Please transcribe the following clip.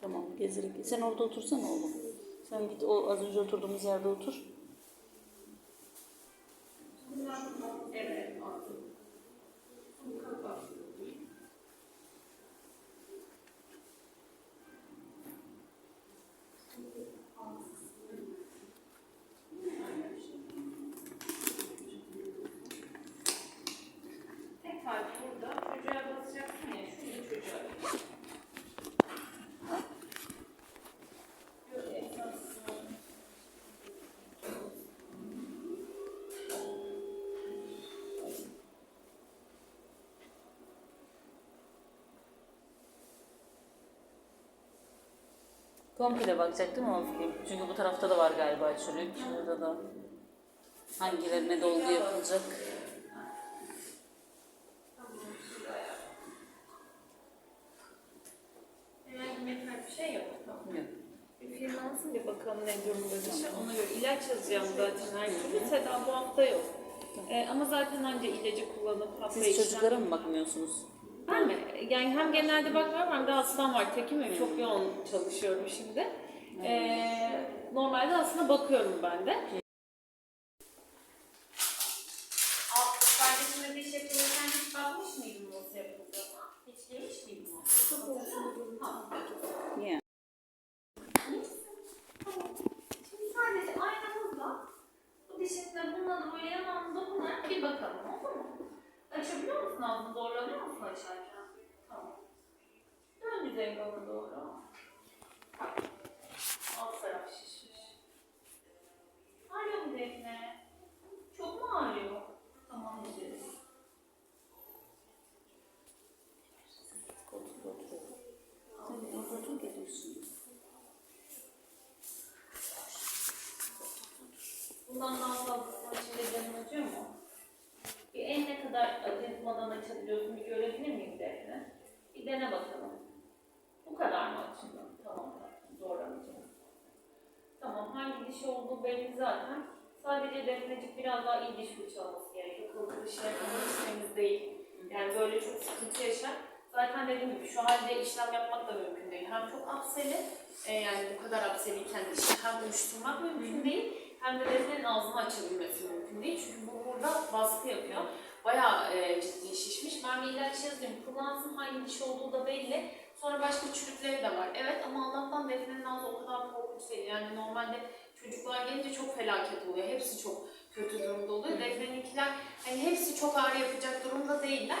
Tamam gezerek. Sen orada otursana oğlum. Sen git o az önce oturduğumuz yerde otur. Komple bakacak değil mi o film? Çünkü bu tarafta da var galiba çürük. Şurada da. Hangilerine dolgu yapılacak? Şey yok. Yok. Bir firma alsın bir bakalım ne durumda bir şey. Ona göre ilaç yazacağım zaten her türlü. Tedavi bu hafta yok. Ee, ama zaten anca ilacı kullanıp hafta Siz çocuklara mı bakmıyorsunuz? Ben mi? Yani hem genelde bakmıyorum hem de hastam var. Tekim yok. Çok yoğun çalışıyorum şimdi. Ee, normalde aslında bakıyorum ben de. Diş yapılırken hiç bakmış mıydın nasıl yapıldığına? Hiç girmiş miydin o? Tamam. Niye? Şimdi sadece aynamızla bu dişinde bununla da böyle yanağını dokunarak bir bakalım oldu mu? Açabiliyor musun ağzını? Zorlanıyor musun açarken? Tamam. Dön yüzey bana doğru. Alt taraf şişmiş. Ağrıyor mu Defne? Çok mu ağrıyor? Tamam gideriz. Otur otur. Sen otur otur geliyorsun. Bundan daha fazlasının içinde canın acıyor mu? Bir el ne kadar acıtmadan açabiliyorsun bir görebilir miyim Defne? Bir dene bakalım. Bu kadar mı açıldı? Tamam. Zorlamayacağım. Tamam. Hangi diş olduğu belli zaten. Sadece Defnecik biraz daha iyi diş fırçalaması gerekiyor. Kılıklı dişler hiç temiz değil. Yani böyle çok sıkıntı yaşar. Zaten dediğim gibi şu halde işlem yapmak da mümkün değil. Hem çok apseli, e, yani bu kadar apseliyken dişi hem uyuşturmak mümkün değil. Hem de Defne'nin ağzını açabilmesi mümkün değil. Çünkü bu burada baskı yapıyor. Bayağı e, ciddi şişmiş. Ben bir ilaç yazayım. Kullansın hangi diş olduğu da belli. Sonra başka çürükleri de var. Evet ama Allah'tan Defne'nin ağzı o kadar korkunç değil. Yani normalde çocuklar gelince çok felaket oluyor. Hepsi çok kötü durumda oluyor. Defne'ninkiler hani hepsi çok ağrı yapacak durumda değiller.